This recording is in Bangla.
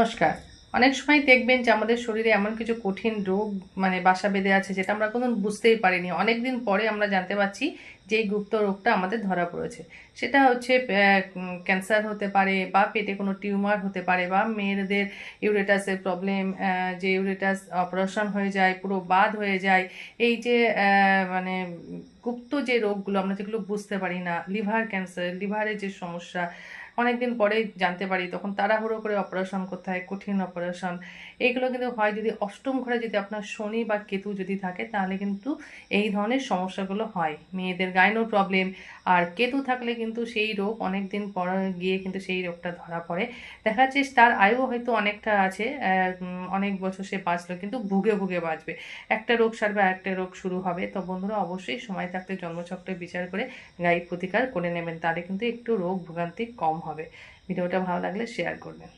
নমস্কার। অনেক সময় দেখবেন যে আমাদের শরীরে এমন কিছু কঠিন রোগ মানে বাসা বেঁধে আছে যেটা আমরা কোনো বুঝতেই পারিনি। অনেক দিন পরে আমরা জানতে পারছি যে গুপ্ত রোগটা আমাদের ধরা পড়েছে। সেটা হচ্ছে ক্যান্সার হতে পারে বা পেটে কোনো টিউমার হতে পারে বা মেয়েদের ইউরেটাসের প্রবলেম যে ইউরেটাস অপারেশন হয়ে যায়, পুরো বাদ হয়ে যায়, এই যে মানে গুপ্ত যে রোগগুলো, আমরা যেগুলো বুঝতে পারি না, লিভার ক্যান্সার লিভারের যে সমস্যা, অনেকদিন পরে জানতে পারি, তখন তাড়াহুড়ো করে অপারেশন করতে হয় কঠিন অপারেশন এইগুলো কিন্তু হয় যদি অষ্টম ঘরে যদি আপনার শনি বা কেতু যদি থাকে, তাহলে কিন্তু এই ধরনের সমস্যাগুলো হয়। মেয়েদের গাইনো প্রবলেম আর কেতু থাকলে কিন্তু সেই রোগ অনেক দিন পর গিয়ে কিন্তু সেই রোগটা ধরা পড়ে। দেখা যাচ্ছে তার আয়ু হয়তো অনেকটা আছে অনেক বছর সে বাঁচলো, কিন্তু ভুগে ভুগে বাঁচবে। একটা রোগ সারবে একটা রোগ শুরু হবে। তো বন্ধুরা, অবশ্যই সময় থাকতে জন্মচক্রে বিচার করে গাইড প্রতিকার করে নেবেন। তাহলে কিন্তু একটু রোগ ভোগান্তি কম হবে। ভিডিওটা ভালো লাগলে শেয়ার করবেন।